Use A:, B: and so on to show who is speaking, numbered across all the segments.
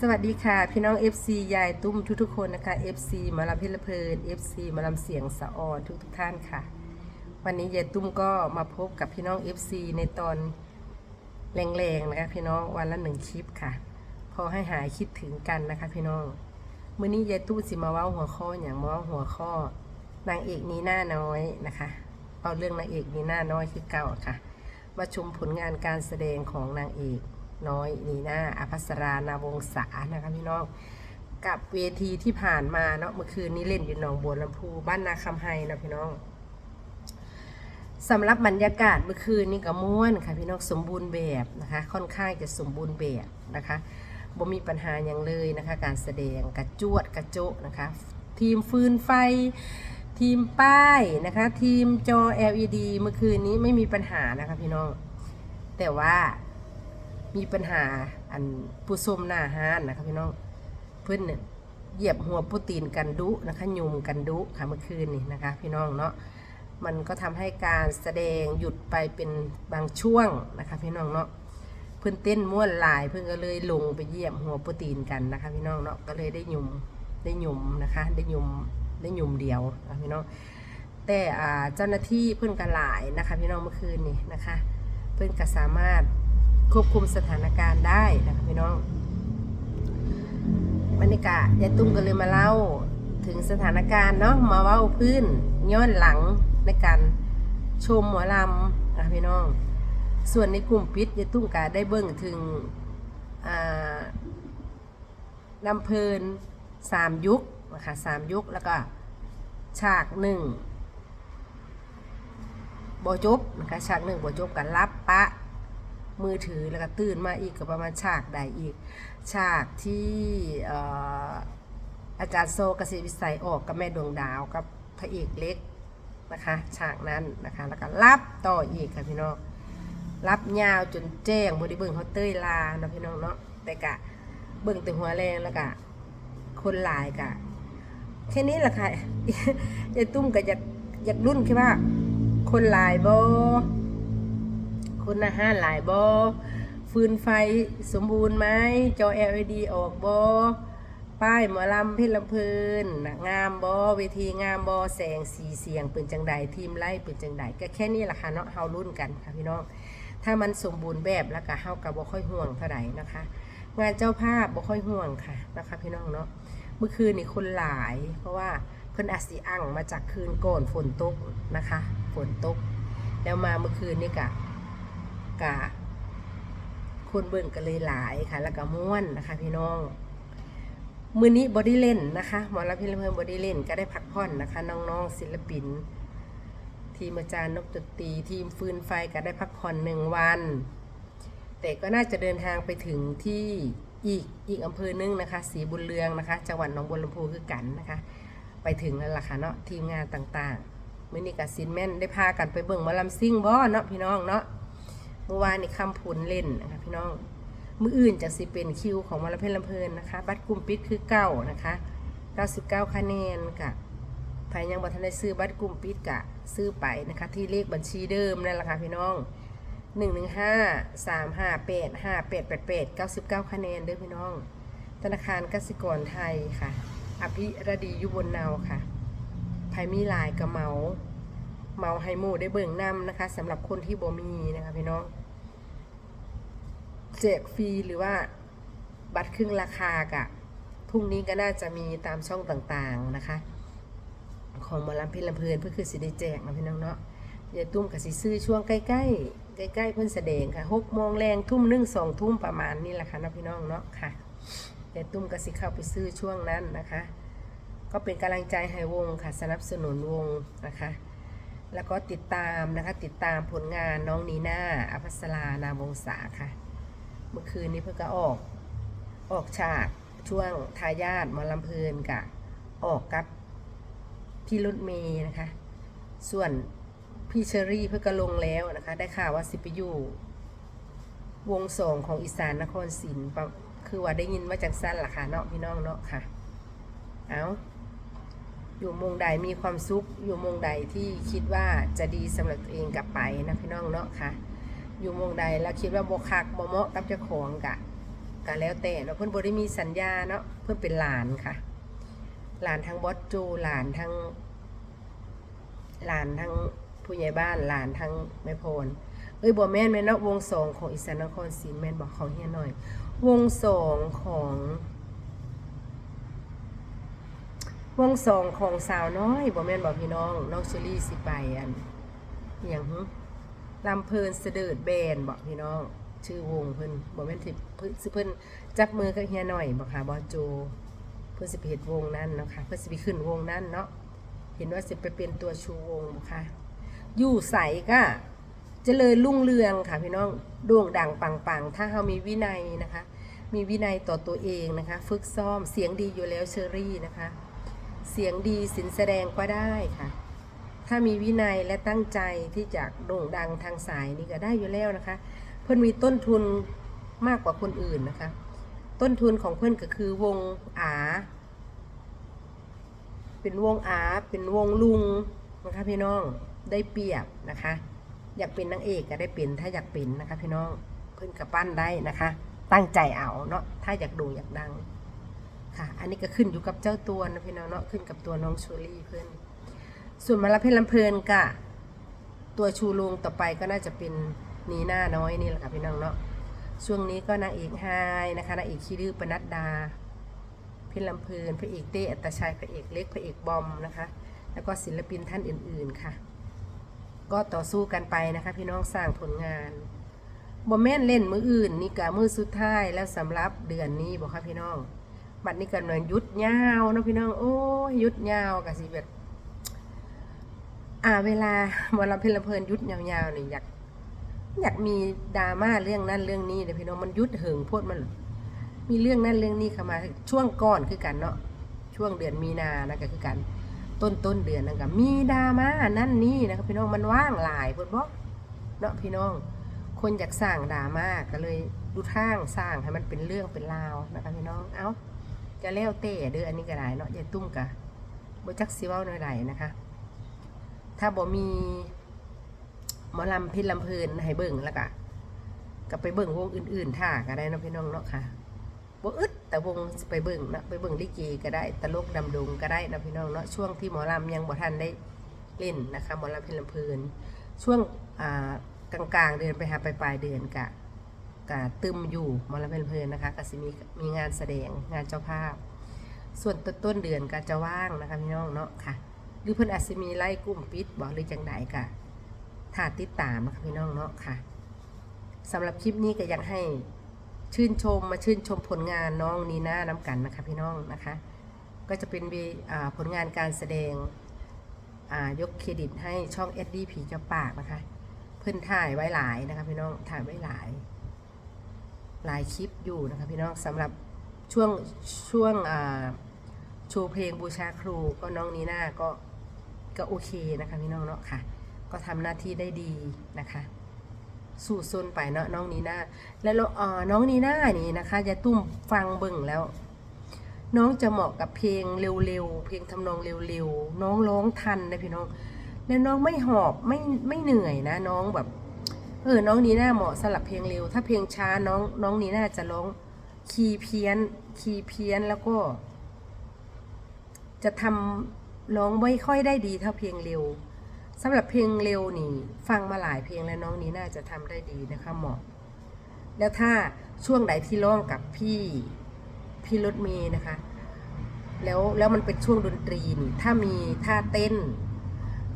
A: สวัสดีค่ะ พี่น้อง FC ยายตุ้มทุกๆคนนะคะ FC มาลำเพลิเพลิน FC มาลำเสียงสะออนทุกๆท่านค่ะ วันนี้ยายตุ้มก็มาพบกับพี่น้อง FC ในตอนแรงๆนะคะพี่น้องวันละหนึ่งคลิปค่ะ พอให้หายคิดถึงกันนะคะพี่น้องมื้อนี้ยายตุ้มสิมาว้าหัวข้ออย่างมาเว้าหัวข้อนางเอกนีหน้าน้อยนะคะเอาเรื่องนางเอกนีหน้าน้อยคือเก่าค่ะ มาชมผลงานการแสดงของนางเอก น้อยนีน่าอภัสรานาวงศานะคะพี่น้องกับเวทีที่ผ่านมาเนาะเมื่อคืนนี้เล่นอยู่หนองบัวลำพูบ้านนาคำไฮนะพี่น้องสำหรับบรรยากาศเมื่อคืนนี้ก็ม่วนค่ะพี่น้องสมบูรณ์แบบนะคะค่อนข้างจะสมบูรณ์แบบนะคะบ่มีปัญหาอย่างเลยนะคะ การแสดงกระจวดกระโจนะคะ ทีมฟืนไฟ ทีมป้ายนะคะ ทีมจอ LED เมื่อคืนนี้ไม่มีปัญหานะคะพี่น้องแต่ว่า มีปัญหาอันผู้ส้มหน้าห้านนะคะพี่น้องเพื่อนเนี่ยเหยียบหัวโปรตีนกันดุนะคะยุมกันดุค่ะเมื่อคืนนี่นะคะ พี่น้องเนาะมันก็ทำให้การแสดงหยุดไปเป็นบางช่วงนะคะพี่น้องเนาะเพื่อนเต้นม่วนลายเพื่อนก็เลยลงไปเหยียบหัวโปรตีนกันนะคะ พี่น้องเนาะก็เลยได้ยุมได้ยุมนะคะ ได้ยุมได้ยุมเดียวนะคะพี่น้องแต่เจ้าหน้าที่เพื่อนกันหลายนะคะ พี่น้องเมื่อคืนนี่นะคะ เพื่อนก็สามารถ ควบคุมสถานการณ์ได้นะคะพี่น้องบรรยากาศยายตุ้มก็เลยมาเล่าถึงสถานการณ์เนาะมาเว้าพื้นย้อนหลังในการชมหมอลำนะพี่น้อง ส่วนในกลุ่มปิดยายตุ้มก็ได้เบิ่งถึงลำเพลินสามยุคนะคะสามยุคแล้วก็ฉากหนึ่งบอจบนะคะฉากหนึ่งบอจบกันรับปะ มือถือแล้วก็ตื่นมาอีกก็ประมาณฉากใดอีก ฉากที่ออาจารย์โซกสิวิสัยออกกับแม่ดวงดาวกับพระเอกเล็กนะคะ ฉากนั้นนะคะแล้วก็รับต่ออีกค่ะพี่น้องรับยาวจนแจ้งบริเบิงเขาเต้ยลาเนาะพี่น้องเนาะแต่กะเบิ่งแต่หัวแรงแล้วกะคนหลายกะแค่นี้แหละค่ะยายตุ้มก็อยากอยากรุ่นแค่ว่า คนหลายบอ คนอาหารหลายบอฟืนไฟสมบูรณ์ไหมจอ LED ออกบอป้ายหมอลำเพชรลำเพลินงามบอเวทีงามบอแสงสีเสียงป็นจังใดทีมไล่ป็นจังใดก็แค่นี้แหละค่ะเนาะเฮารุ่นกันค่ะพี่น้อง ถ้ามันสมบูรณ์แบบแล้วก็เฮากับบ่ค่อยห่วงเท่าไหร่นะคะ งานเจ้าภาพบ่ค่อยห่วงค่ะนะคะ พี่น้องเนาะเมื่อคืนนี่คนหลาย เพราะว่าเพิ่นอาจสิอังมาจากคืนก่อนฝนตกนะคะ ฝนตก แล้วมาเมื่อคืนนี่กะ กะคนเบิ่งก็เลยหลายค่ะ แล้วก็ม่วนนะคะ พี่น้องมือนี้บอดี้เล่นนะคะหมอลำพิลเพิ่มบอดี้เล่นก็ได้พักผ่อนนะคะ น้องๆศิลปิน ทีมอาจารย์นกดตีทีมฟืนไฟก็ได้พักผ่อนหนึ่งวัน แต่ก็น่าจะเดินทางไปถึงที่อีกอีกอำเภอหนึงนะคะสีบุญเรืองนะคะ จังหวัดหนองบัวลำพูคือกันนะคะ ไปถึงแล้วล่ะค่ะเนาะทีมงานต่างๆมื่อนี้กับซินแม่นได้พากันไปเบิ่งมอลำซิ่งบ่เนาะพี่น้องเนาะ เมื่อวานนี่คำพุนเล่นนะคะพี่น้องมืออื่นจะสิเป็นคิวของมลเพลลำเพลินนะคะ บัตรกลุ่มปิดคือเก้านะคะ99คะแนนกับภายยังบัทันได้ซื้อบัตรกลุ่มปิดกะซื้อไปนะคะ ที่เลขบัญชีเดิมนั่นแหละค่ะพี่น้องหนึ่งหนึ่งห้าสามห้าแปดห้าแปดแปดแปดเก้าสิบเก้าคะแนนเด้อพี่น้อง ธนาคารกสิกรไทยค่ะ อภิรดียุบนเนาค่ะภายมีลายกระเมา เมาไฮหมูได้เบิ่งนำนะคะสำหรับคนที่บ่มีนะคะพี่น้องแจกฟรีหรือว่าบัตรครึ่งราคากะพรุ่งนี้ก็น่าจะมีตามช่องต่างๆนะคะ ของมอลำเพลินลำเพลินเพื่อคือสิได้แจกนะพี่น้องเนาะยายตุ้มกับสิซื้อช่วงใกล้ๆใกล้ๆเพิ่นแสดงค่ะหกโมงแรงทุ่มหนึ่งสองทุ่มประมาณนี้แหละค่ะนะพี่น้องเนาะค่ะยายตุ้มกับสิเข้าไปซื้อช่วงนั้นนะคะ ก็เป็นกำลังใจให้วงค่ะสนับสนุนวงนะคะ แล้วก็ติดตามนะคะ ติดตามผลงานน้องนีน่าอภัสรานามวงศาค่ะ เมื่อคืนนี้เพิ่งก็ออกออกฉากช่วงทายาทมอลำเพลินกะออกกับพี่รถเมย์นะคะ ส่วนพี่เชอรี่เพื่อก็ลงแล้วนะคะ ได้ข่าวว่าสิไปอยู่วงสองของอีสานนครศรีปะคือว่าได้ยินมาจากสั้นล่ะค่ะเนาะพี่น้องเนาะค่ะ เอา อยู่มงใดมีความสุขอยู่มงใดที่คิดว่าจะดีสำหรับตัวเองกลับไปนะพี่น้องเนาะค่ะ อยู่มงใดแล้วคิดว่าบคักบ่เหมาะกับเจ้าของกะก็แล้วแต่เนาะเพิ่อนบ่ได้มีสัญญาเนาะเพิ่นเป็นหลานค่ะ หลานทั้งบอสโจหลานทั้งหลานทั้งผู้ใหญ่บ้านหลานทั้งแม่พลเอ้ยบ่แม่นแม่นเนาะวงสองของอีสานนครศรีแม่นบอกเขาเฮียหน่อย วงสองของ วงสองของสาวน้อยบ่แม่นบอกพี่น้องน้องเชอรี่สิไปอันอย่างหึลำเพลินเสดิร์ดแบนบอกพี่น้อง ชื่อวงเพิ่นบ่แม่นที่เพิ่นสิเพิ่นจับมือกับเฮียหน่อยบ่ค่ะบอโจ เพื่อสิไปเฮ็ดวงนั้นเนาะค่ะเพื่อสิไปขึ้นวงนั้นเนาะเห็นว่าสิไปเป็นตัวชูวงบ่ค่ะอยู่ใสก็เจริญรุ่งเรืองค่ะพี่น้องโด่งดังปังๆ ถ้าเรามีวินัยนะคะ มีวินัยต่อตัวเองนะคะ ฝึกซ้อมเสียงดีอยู่แล้วเชอรี่นะคะ เสียงดีสินแสดงก็ได้ค่ะ ถ้ามีวินัยและตั้งใจที่จะโด่งดังทางสายนี่ก็ได้อยู่แล้วนะคะ เพื่อนมีต้นทุนมากกว่าคนอื่นนะคะ ต้นทุนของเพื่อนก็คือวงอาเป็นวงอาเป็นวงลุงนะคะพี่น้องได้เปรียบนะคะ อยากเป็นนางเอกก็ได้เป็นถ้าอยากเป็นนะคะพี่น้องเพื่อนกับปั้นได้นะคะ ตั้งใจเอาเนาะถ้าอยากโด่งอยากดัง ค่ะ อันนี้ก็ขึ้นอยู่กับเจ้าตัวนะพี่น้องเนาะขึ้นกับตัวน้องชูรี่เพื่อนส่วนมาลาเพชรลำเพลินกะตัวชูลุงต่อไปก็น่าจะเป็นนีหน้าน้อยนี่แหละค่ะพี่น้องเนาะช่วงนี้ก็นางเอกไฮนะคะนางเอกคีดื้อปนัดดา เพชรลำเพลินพระเอกเต้อัตชัยพระเอกเล็กพระเอกบอมนะคะ แล้วก็ศิลปินท่านอื่นๆค่ะ ก็ต่อสู้กันไปนะคะ พี่น้องสร้างผลงานบอมแม่นเล่นมืออื่นนี่กะมือสุดท้ายแล้วสำหรับเดือนนี้บอกค่ะพี่น้อง บัดนี้กันหน่อยยุดยาวเนาะพี่น้องโอ้ยยุดยาวกะสิแบบอ่าเวลาเวลาเพลินเพลินยุดยาวๆนี่อยาก อยากมีดราม่าเรื่องนั้นเรื่องนี้เดี๋ยพี่น้องมันยุดเหิงโพดมัน มีเรื่องนั้นเรื่องนี้เข้ามาช่วงก่อนคือกันเนาะช่วงเดือนมีนานะก็คือกันต้นต้นเดือนนั่นก็มีดราม่านั่นนี่นะครับพี่น้องมันว่างหลายเพิ่นบอกเนาะพี่น้อง คนอยากสร้างดราม่าก็เลยดูทางสร้างให้มันเป็นเรื่องเป็นราวนะคะพี่น้องเอ้าะแล้วเต้เด้ออันนี้ก็ได้เนาะยายตุ้มกะบ่จักสิเว้าหน่อยใดนะคะ ถ้าบ่มีหมอลำพชรลำเพลินให้เบิ่งแล้วก็ก็ไปเบิ่งวงอื่นๆท่าก็ได้นะพี่น้องเนาะค่ะบ่อึดแต่วงไปเบิ่งนะไปเบิ่งลิเกก็ได้ตลกดำดงก็ได้นะพี่น้องเนาะช่วงที่หมอลำยังบ่ทันได้เล่นนะคะหมอลำเพลินลำเพลินช่วงอ่ากลางๆเดือนไปหาปลายๆเดือนกะ กะตึมอยู่มอลเพลินเพลินนะคะก็สิมีมีงานแสดงงานเจ้าภาพ ส่วนต้นเดือนก็จะว่างนะคะพี่น้องเนาะค่ะ หรือเพิ่นอาจจะมีไล่กลุ่มปิดบอกหรือจังไดกะถ้าติดตามนะคะพี่น้องเนาะค่ะสำหรับคลิปนี้ก็อยากให้ชื่นชมมาชื่นชมผลงานน้องนีน่าน้ำกันนะคะพี่น้องนะคะ ก็จะเป็นวีอ่าผลงานการแสดงยกเครดิตให้ช่อง SD ผีเจ้าปากนะคะ เพิ่นถ่ายไว้หลายนะคะพี่น้องถ่ายไว้หลาย หลายคลิปอยู่นะคะพี่น้องสำหรับช่วงช่วงโชว์เพลงบูชาครูก็น้องนีน่าก็ก็โอเคนะคะพี่น้องเนาะค่ะ ก็ทำหน้าที่ได้ดีนะคะสู่ซนไปเนาะน้องนีน่าแล้วน้องนีน่านี่นะคะยาตุ้มฟังเบิ่งแล้ว น้องจะเหมาะกับเพลงเร็วๆเพลงทำนองเร็วๆน้องร้องทันนะพี่น้อง แล้วน้องไม่หอบไม่ไม่เหนื่อยนะ น้องแบบ เออน้องนีน่าเหมาะสำหรับเพลงเร็ว ถ้าเพลงช้าน้องน้องนีน่าจะร้องคีย์เพี้ยน คีย์เพี้ยนแล้วก็ จะทำร้องไม่ค่อยได้ดีเท่าเพลงเร็วสำหรับเพลงเร็วนี่ ฟังมาหลายเพลงแล้วน้องนี้น่าจะทำได้ดีนะคะเหมาะ แล้วถ้าช่วงไหนที่ร้องกับพี่พี่รถเมย์นะคะ แล้วแล้วมันเป็นช่วงดนตรีนี่ถ้ามีท่าเต้น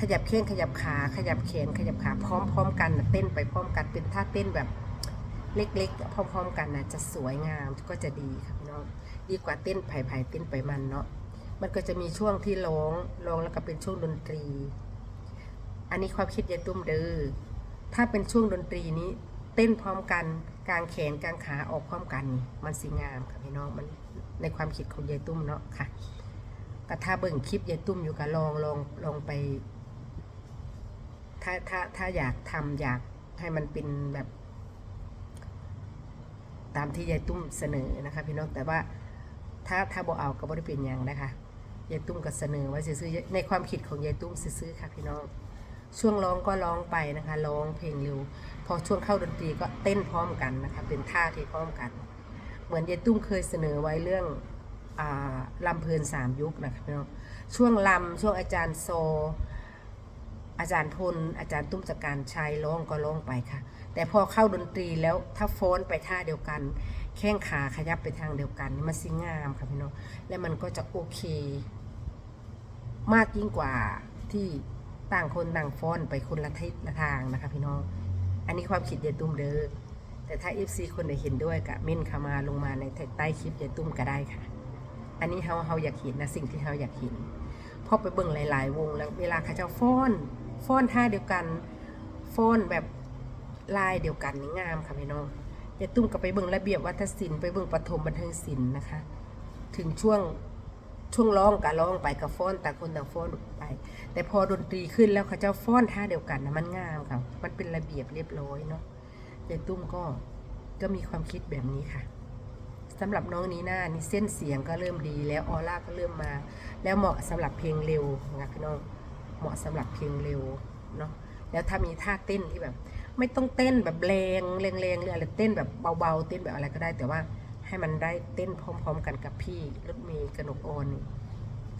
A: ขยับแข้งขยับขาขยับแขนขยับขาพร้อมๆกันนะเต้นไปพร้อมกันเป็นท่าเต้นแบบเล็กๆ พร้อมๆ กันนะจะสวยงามก็จะดีค่ะพี่น้องดีกว่าเต้นไผ่ๆเต้นไปมันเนาะมันก็จะมีช่วงที่ร้องร้องแล้วก็เป็นช่วงดนตรี อันนี้ความคิดยายตุ้มเด้อถ้าเป็นช่วงดนตรีนี้เต้นพร้อมกันกลางแขนกลางขาออกพร้อมกัน มันสีงามค่ะพี่น้องมันในความคิดของยายตุ้มเนาะค่ะก็ถ้าเบิ่งคลิปยายตุ้มอยู่ก็ลองลองลองไป ถ้าถ้าถ้าอยากทำอยากให้มันเป็นแบบ ตามที่ยายตุ้มเสนอนะคะ พี่น้องแต่ว่าถ้าถ้าบ่เอาก็บ่ได้เป็นหยังนะคะยายตุ้มก็เสนอไว้ซื้อในความคิดของยายตุ้มซื้อค่ะพี่น้องช่วงร้องก็ร้องไปนะคะร้องเพลงเร็ว พอช่วงเข้าดนตรีก็เต้นพร้อมกันนะคะเป็นท่าที่พร้อมกัน เหมือนยายตุ้มเคยเสนอไว้เรื่องอลำเพลินสามยุคนะคะพี่น้องช่วงลำช่วงอาจารย์โซ อาจารย์พลอาจารย์ตุ้มจากการชัยร้องก็ร้องไปค่ะ แต่พอเข้าดนตรีแล้วถ้าฟ้อนไปท่าเดียวกัน แข้งขาขยับไปทางเดียวกันนี่มันสิงามค่ะพี่น้องและมันก็จะโอเค มากยิ่งกว่าที่ต่างคนต่างฟ้อนไปคนละทิศละทางนะคะพี่น้อง อันนี้ความคิดยายตุ้มเด้อแต่ถ้า FC คนไหนเห็นด้วยกะเม่นเข้ามาลงมาในใต้คลิปยายตุ้มก็ได้ค่ะ อันนี้เฮาเฮาอยากเห็นนะสิ่งที่เฮาอยากเห็นพอไปเบิ่งหลาย ๆ วงแล้วเวลาเขาเจ้าฟ้อน ฟ้อนท่าเดียวกันฟ้อนแบบลายเดียวกันนี่งามค่ะพี่น้องยายตุ้มก็ไปเบิ่งระเบียบวัฒนศิลป์ไปเบิ่งปฐมบันเทิงศิลป์นะคะ ถึงช่วงช่วงร้องกับร้องไปกับฟ้อนต่างคนต่างฟ้อนไป แต่พอดนตรีขึ้นแล้วเขาเจ้าฟ้อนท่าเดียวกันนะมันงามค่ะ มันเป็นระเบียบเรียบร้อยเนาะยายตุ้มก็ก็มีความคิดแบบนี้ค่ะสำหรับน้องนีน่านี่เส้นเสียงก็เริ่มดีแล้วออร่าก็เริ่มมา แล้วเหมาะสำหรับเพลงเร็วนะพี่น้อง เหมาะสำหรับเพลงเร็วเนาะแล้วถ้ามีท่าเต้นที่แบบ ไม่ต้องเต้นแบบแรงแรงแรงหรืออะไรเต้นแบบเบาๆเต้นแบบอะไรก็ได้แต่ว่าให้มันได้เต้นพร้อม ๆ กันกับพี่รถเมย์กนกออน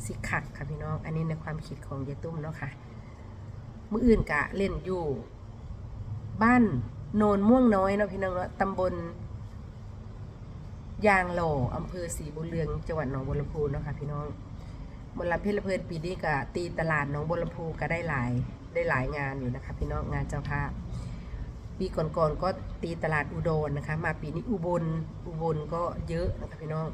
A: สิคักค่ะพี่น้อง อันนี้ในความคิดของยายตุ้มเนาะค่ะมืออื่นกะเล่นอยู่ บ้านโนนม่วงน้อยเนาะพี่น้องเนาะตำบลยางหล่ออำเภอศรีบุญเรืองจังหวัดหนองบัวลำพูเนาะค่ะพี่น้อง มลำเพชรเพลินปีนี้ก็ตีตลาดหนองบัวลำพูก็ได้หลายได้หลายงานอยู่นะคะพี่น้องงานเจ้าภาพปีก่อนๆก็ตีตลาดอุดรนะคะ มาปีนี้อุบลอุบลก็เยอะนะคะพี่น้อง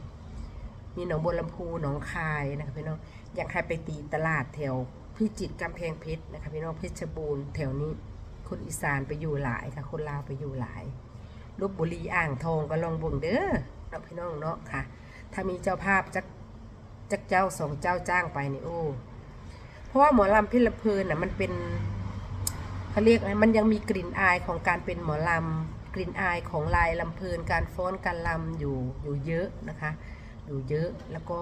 A: มีหนองบัวลำพูหนองคายนะคะพี่น้องอยากให้ไปตีตลาดแถวพิจิตรกำแพงเพชรนะคะพี่น้องเพชรบูรณ์แถวนี้คนอีสานไปอยู่หลายค่ะ คนลาวไปอยู่หลายลบบุรีอ่างทองก็ลองบ่งเด้อเนาะพี่น้องเนาะค่ะ ถ้ามีเจ้าภาพจัก จักเจ้าสองเจ้าจ้างไปนี่โอ้เพราะว่าหมอลำพิลเพลินน่ะมันเป็นเขาเรียกอะไรมันยังมีกลิ่นอายของการเป็นหมอลำกลิ่นอายของลายลำเพลินการฟ้อนการลำอยู่อยู่เยอะนะคะ อยู่เยอะแล้วก็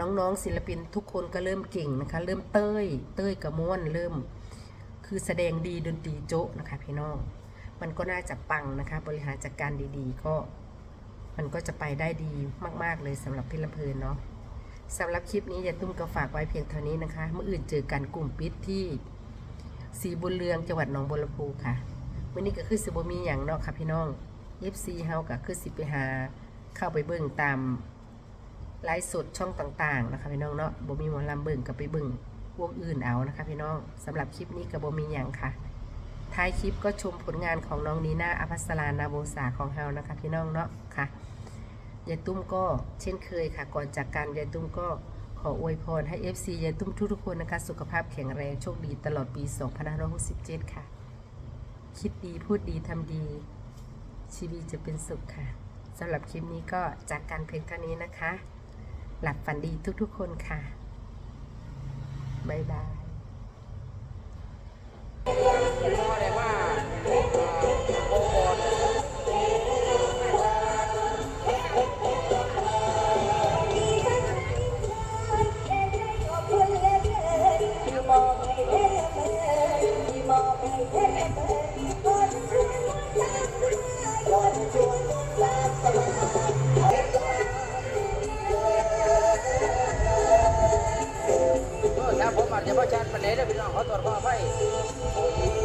A: น้องๆศิลปินทุกคนก็เริ่มเก่งนะคะ เริ่มเต้ย เต้ยกระม้วนเริ่ม คือแสดงดีดนตรีโจ๊ะนะคะพี่น้อง มันก็น่าจะปังนะคะ บริหารจัดการดีๆ ก็ มันก็จะไปได้ดีมาก ๆ เลยสำหรับพี่ลำเพลินเนาะสำหรับคลิปนี้ยาตุ้มก็ฝากไว้เพียงเท่านี้นะคะเมื่ออื่นเจอกันกลุ่มปิดที่สีบุญเรืองจังหวัดหนองบัวลำพูค่ะมื่อนี้ก็คือสิบมีอย่างเนาะค่ะพี่น้องเอฟซีเฮาก็คือสิไปหาเข้าไปเบิ่งตามไลฟ์สดช่องต่างๆนะคะพี่น้องเนาะบ่มีหมอลำเบิ่งก็ไปเบิ่งวงอื่นเอานะคะพี่น้องสำหรับคลิปนี้ก็บ่มีอย่างค่ะ ท้ายคลิปก็ชมผลงานของน้องนีน่าอภัสรานาโบสาของเฮานะคะพี่น้องเนาะค่ะยายตุ้มก็เช่นเคยค่ะ ก่อนจากกันยายตุ้มก็ขออวยพรให้ FC ยายตุ้มทุกๆคนนะคะ สุขภาพแข็งแรงโชคดีตลอดปี2567 ค่ะ คิดดีพูดดีทำดี ชีวิตจะเป็นสุขค่ะสำหรับคลิปนี้ก็จากกันเพียงเท่านี้นะคะ หลับฝันดีทุกๆคนค่ะบ๊ายบาย
B: นะเด็นได้พี่น้องขอตรวจขอไฟเ